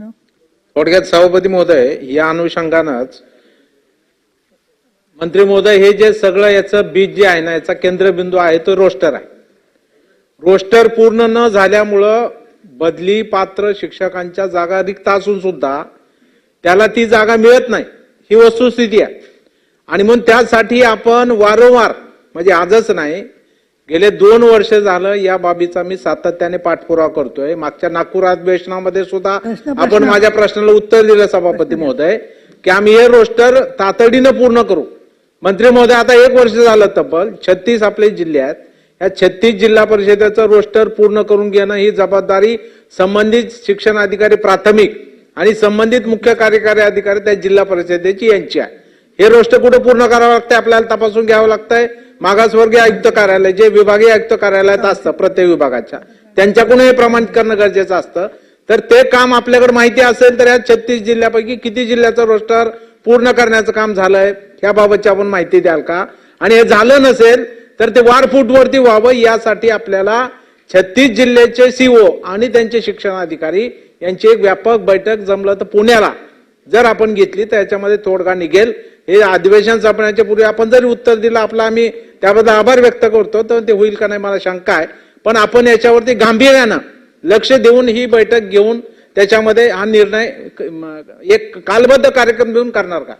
थोडक्यात सभापती महोदय या अनुषंगानंच मंत्री महोदय हे जे सगळं याचं बीज जे आहे ना याचा केंद्रबिंदू आहे तो रोस्टर आहे. रोस्टर पूर्ण न झाल्यामुळं बदली पात्र शिक्षकांच्या जागा रिक्त असून सुद्धा त्याला ती जागा मिळत नाही. ही वस्तुस्थिती आहे. आणि म्हणून त्यासाठी आपण वारंवार म्हणजे आजच नाही गेले दोन वर्ष झालं या बाबीचा मी सातत्याने पाठपुरावा करतोय. मागच्या नागपूर अधिवेशनामध्ये सुद्धा आपण. माझ्या प्रश्नाला उत्तर दिलं सभापती महोदय की आम्ही हे रोस्टर तातडीनं पूर्ण करू. मंत्री महोदय आता एक वर्ष झालं तब्बल छत्तीस आपले जिल्हे आहेत. या छत्तीस जिल्हा परिषदेचं रोस्टर पूर्ण करून घेणं ही जबाबदारी संबंधित शिक्षण अधिकारी प्राथमिक आणि संबंधित मुख्य कार्यकारी अधिकारी त्या जिल्हा परिषदेची यांची आहे. हे रोस्टर कुठे पूर्ण करावं लागतंय? आपल्याला तपासून घ्यावं लागतंय. मागासवर्गीय आयुक्त कार्यालय जे विभागीय आयुक्त कार्यालयात असतं प्रत्येक विभागाच्या. त्यांच्याकडून हे प्रमाणित करणं गरजेचं असतं. तर ते काम आपल्याकडे माहिती असेल तर या छत्तीस जिल्ह्यापैकी किती जिल्ह्याचं रोस्टर पूर्ण करण्याचं काम झालंय याबाबतची आपण माहिती द्याल का? आणि हे झालं नसेल तर ते वार फूटवरती व्हावं यासाठी आपल्याला छत्तीस जिल्ह्याचे सीओ आणि त्यांचे शिक्षणाधिकारी यांची एक व्यापक बैठक जमलं तर पुण्याला. जर आपण घेतली तर याच्यामध्ये तोडगा निघेल. हे अधिवेशन संपण्याच्या पूर्वी आपण जरी उत्तर दिलं आपलं आम्ही त्याबद्दल आभार व्यक्त करतो तर ते होईल का नाही मला शंका आहे. पण आपण याच्यावरती गांभीर्यानं लक्ष देऊन ही बैठक घेऊन त्याच्यामध्ये हा निर्णय एक कालबद्ध कार्यक्रम देऊन करणार का?